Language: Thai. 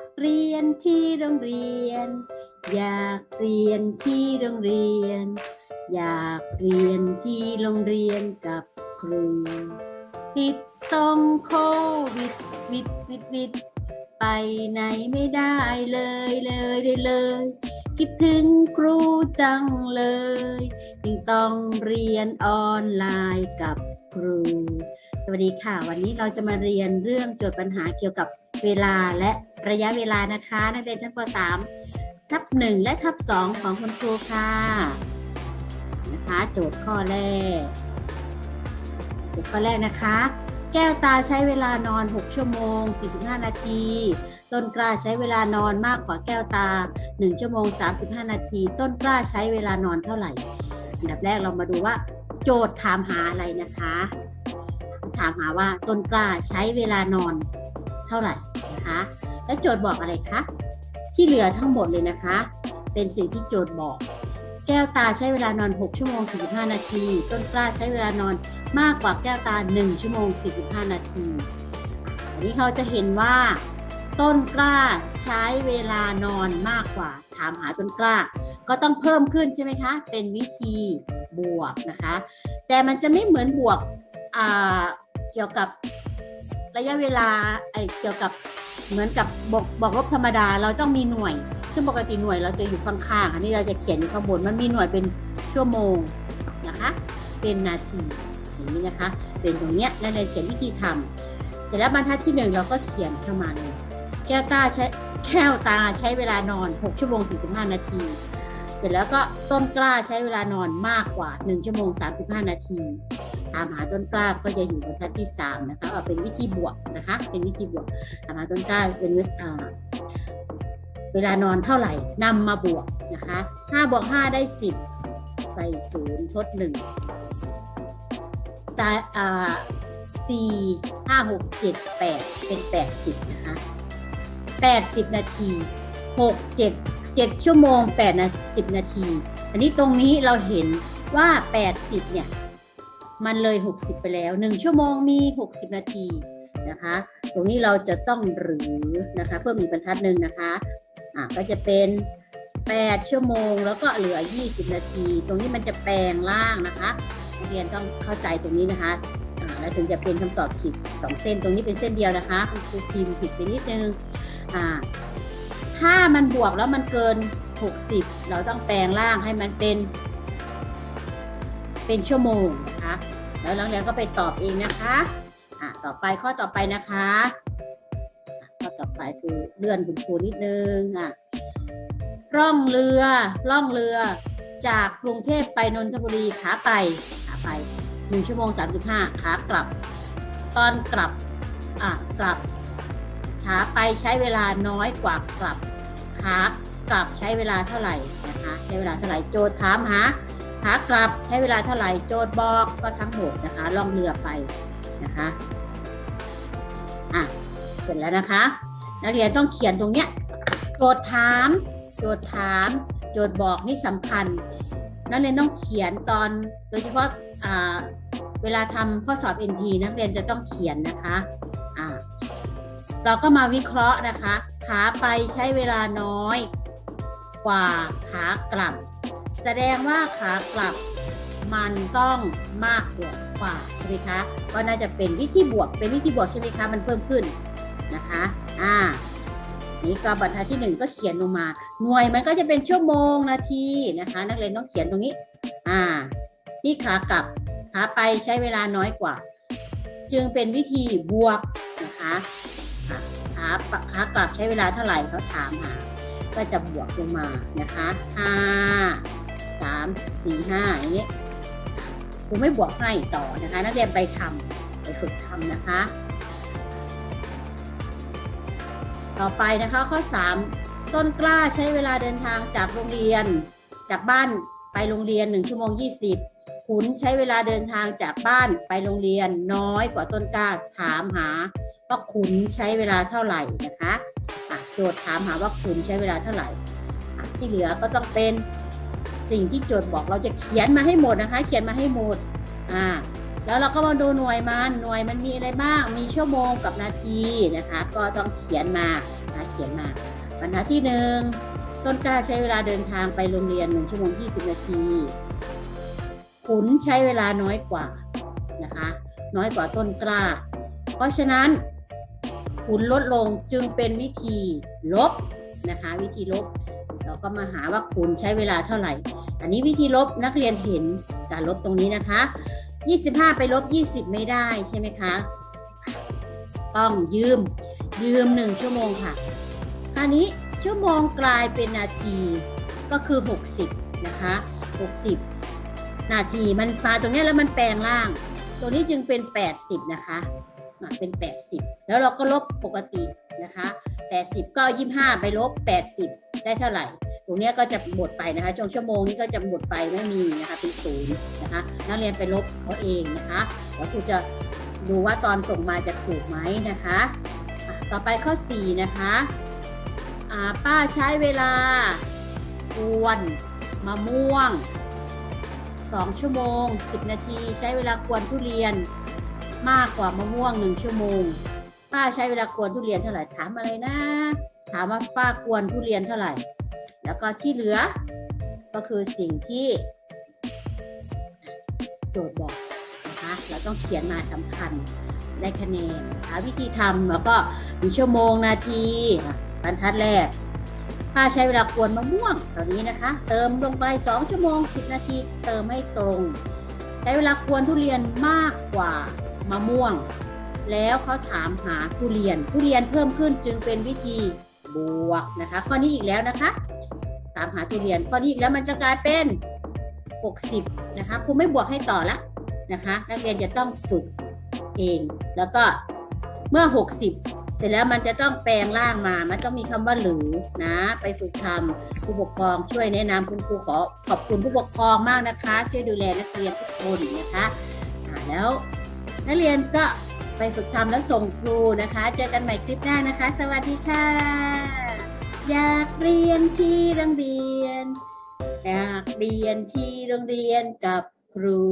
ากเรียนที่โรงเรียน อยากเรียนที่โรงเรียน อยากเรียนที่โรงเรียนกับครูติดต้องโควิดวิดวิดวิดไปไหนไม่ได้เลยเลยเลยเลย คิดถึงครูจังเลยจึงต้องเรียนออนไลน์กับครู สวัสดีค่ะ วันนี้เราจะมาเรียนเรื่องโจทย์ปัญหาเกี่ยวกับเวลาและ ระยะเวลานะคะ นักเรียนชั้นป .3 ทับ1และทับ2ของคุณครูค่ะ นะคะโจทย์ข้อแรกโจทย์ข้อแรกนะคะ แก้วตาใช้เวลานอน 6 ชั่วโมง 45 นาทีต้นกล้าใช้เวลานอนมากกว่าแก้วตา 1 ชั่วโมง 35 นาที ต้นกล้าใช้เวลานอนเท่าไหร่ อันดับแรกเรามาดูว่า โจทย์ถามหาอะไรนะคะ ถามหาว่าต้นกล้าใช้เวลานอนเท่าไหร่ นะคะ และโจทย์บอกอะไรคะ ที่เหลือทั้งหมดเลยนะคะ เป็นสิ่งที่โจทย์บอก แก้วตาใช้เวลานอน 6 ชั่วโมง 45 นาที ต้นกล้าใช้เวลานอนมากกว่าแก้วตา 1 ชั่วโมง 45 นาทีอันนี้เขาจะเห็นว่า ต้นกล้าใช้เวลานอนมากกว่า ถามหาต้นกล้า ก็ต้องเพิ่มขึ้นใช่ไหมคะ เป็นวิธีบวกนะคะ แต่มันจะไม่เหมือนบวกเกี่ยวกับระยะเวลาเกี่ยวกับ เหมือนกับบอกบอกลบธรรมดาเราต้องมีหน่วย ซึ่งปกติหน่วยเราจะอยู่ข้างๆอันนี้เราจะเขียนอยู่ข้างบนมันมีหน่วยเป็นชั่วโมงนะคะ เป็นนาทีอย่างนี้นะคะ เป็นตรงเนี้ยนักเรียนเขียนวิธีทำเสร็จแล้วบรรทัดที่หนึ่งเราก็เขียนเข้ามาเลยแก้วตาใช้แก้วตาใช้เวลานอน 6 ชั่วโมง 45 นาที เสร็จแล้วก็ต้นกล้าใช้เวลานอนมากกว่า 1 ชั่วโมง 35 นาที ถามหาต้นกล้าก็จะอยู่บรรทัดที่3นะคะเป็นวิธีบวกนะคะเป็นวิธีบวกถามหาต้นกล้าเป็นเวลานอนเท่าไหร่นำมาบวกนะคะ5บวก5ได้ 10 ใส่ศูนย์ทด1ตาอ่าสี่ห้าหกเจ็ดแปดเป็นแปดสิบนะคะแปดสิบนาทีหกเจ็ดเจ็ดชั่วโมงแปดนาสิบนาที อันนี้ตรงนี้เราเห็นว่าแปดสิบเนี่ย มันเลย 60 ไปแล้ว 1 ชั่วโมงมี 60 นาทีนะคะ ตรงนี้เราจะต้องหรือนะคะ เพิ่มอีกบรรทัดหนึ่งนะคะอะก็จะเป็น 8 ชั่วโมงแล้วก็เหลือ 20 นาที ตรงนี้มันจะแปลงล่างนะคะนักเรียนต้องเข้าใจตรงนี้นะคะอ่าแล้วถึงจะเป็นคำตอบผิดสองเส้นตรงนี้เป็นเส้นเดียวนะคะคุณครูพิมพ์ผิดไปนิดนึงอ่าถ้ามันบวกแล้วมันเกิน 60 เราต้องแปลงล่างให้มันเป็น เป็นชั่วโมง แล้วนักเรียนก็ไปตอบเองนะคะอะต่อไปข้อต่อไปนะคะข้อต่อไปคือเลื่อนคุณครูนิดนึงอะร่องเรือร่องเรือจากกรุงเทพไปนนทบุรีขาไปขาไปหนึ่งชั่วโมงสามสิบห้าขากลับ ตอนกลับอะกลับ ขาไปใช้เวลาน้อยกว่ากลับขากลับใช้เวลาเท่าไหร่นะคะใช้เวลาเท่าไหร่โจทย์ถามหา ขากลับใช้เวลาเท่าไหร่โจทย์บอกก็ทั้งหมดนะคะล่องเรือไปนะคะอะเสร็จแล้วนะคะ นักเรียนต้องเขียนตรงเนี้ยโจทย์ถาม โจทย์ถาม โจทย์บอกนี่สำคัญ นักเรียนต้องเขียนตอนโดยเฉพาะอ่าเวลาทำข้อสอบ NT นักเรียนจะต้องเขียนนะคะอ่าเราก็มาวิเคราะห์นะคะ ขาไปใช้เวลาน้อยกว่าขากลับ แสดงว่าขากลับมันต้องมากกว่ากว่าใช่ไหมคะ ก็น่าจะเป็นวิธีบวก เป็นวิธีบวกใช่ไหมคะ มันเพิ่มขึ้นนะคะ อ่า นี่ก็บรรทัดที่หนึ่งก็เขียนลงมา หน่วยมันก็จะเป็นชั่วโมงนาทีนะคะ นักเรียนต้องเขียนตรงนี้ อ่า ที่ขากลับขาไปใช้เวลาน้อยกว่า จึงเป็นวิธีบวกนะคะขาขากลับใช้เวลาเท่าไหร่เขาถามหา ก็จะบวกลงมานะคะห้า สามสี่ห้าอย่างนี้ครูไม่บวกให้ต่อนะคะ นักเรียนไปทำไปฝึกทำนะคะ ต่อไปนะคะข้อ 3 ต้นกล้าใช้เวลาเดินทางจากโรงเรียน จากบ้านไปโรงเรียน 1 ชั่วโมง 20ขุนใช้เวลาเดินทางจากบ้านไปโรงเรียนน้อยกว่าต้นกล้าถามหาว่าขุนใช้เวลาเท่าไหร่นะคะโจทย์ถามหาว่าขุนใช้เวลาเท่าไหร่ที่เหลือก็ต้องเป็น สิ่งที่โจทย์บอกเราจะเขียนมาให้หมดนะคะ เขียนมาให้หมดอ่าแล้วเราก็มาดูหน่วยมันหน่วยมันมีอะไรบ้าง มีชั่วโมงกับนาทีนะคะ ก็ต้องเขียนมานะเขียนมาบรรทัดที่หนึ่งต้นกล้าใช้เวลาเดินทางไปโรงเรียน1ชั่วโมง20นาทีขุนใช้เวลาน้อยกว่านะคะ น้อยกว่าต้นกล้า เพราะฉะนั้นขุนลดลงจึงเป็นวิธีลบนะคะ วิธีลบ เราก็มาหาว่าขุนใช้เวลาเท่าไหร่ อันนี้วิธีลบนักเรียนเห็นการลบตรงนี้นะคะ 25 ไปลบ 20 ไม่ได้ใช่ไหมคะ ต้องยืมยืม 1 ชั่วโมงค่ะ คราวนี้ชั่วโมงกลายเป็นนาทีก็คือ 60 นะคะ 60 นาทีมันมาตรงนี้แล้วมันแปลงร่าง ตัวนี้จึงเป็น 80 นะคะมาเป็น 80 แล้วเราก็ลบปกตินะคะ 80 ก็ 25 ไปลบ 80 ได้เท่าไหร่ ตรงนี้ก็จะหมดไปนะคะช่วงชั่วโมงนี้ก็จะหมดไปไม่มีนะคะเป็นศูนย์นะคะนักเรียนไปลบเขาเองนะคะแล้วครูจะดูว่าตอนส่งมาจะถูกไหมนะคะต่อไปข้อ 4 นะคะป้าใช้เวลากวนมะม่วง 2 ชั่วโมง 10 นาที ใช้เวลากวนทุเรียนมากกว่ามะม่วง 1 ชั่วโมง ป้าใช้เวลากวนทุเรียนเท่าไหร่ถามอะไรนะ ถามว่าป้ากวนทุเรียนเท่าไหร่ แล้วก็ที่เหลือ ก็คือสิ่งที่ โจทย์บอกนะคะเราต้องเขียนมาสำคัญได้คะแนนหาวิธีทำแล้วก็มีชั่วโมงนาทีบรรทัดแรกป้าใช้เวลากวนมะม่วงตอนนี้นะคะ เติมลงไป 2 ชั่วโมง 10 นาที เติมไม่ตรง ใช้เวลากวนทุเรียนมากกว่ามะม่วง แล้วเขาถามหาทุเรียน ทุเรียนเพิ่มขึ้นจึงเป็นวิธีบวกนะคะ ข้อนี้อีกแล้วนะคะตามหาทุเรียนข้อนี้อีกแล้วมันจะกลายเป็น 60 นะคะครูไม่บวกให้ต่อละนะคะ นักเรียนจะต้องฝึกเอง แล้วก็เมื่อ 60 เสร็จแล้วมันจะต้องแปลงร่างมา มันต้องมีคำว่าหรือนะ ไปฝึกทำผู้ปกครองช่วยแนะนำคุณครูขอขอบคุณผู้ปกครองมากนะคะ ช่วยดูแลนักเรียนทุกคนนะคะแล้วนักเรียนก็ ไปฝึกทำแล้วส่งครูนะคะ เจอกันใหม่คลิปหน้านะคะ สวัสดีค่ะ อยากเรียนที่โรงเรียน อยากเรียนที่โรงเรียนกับครู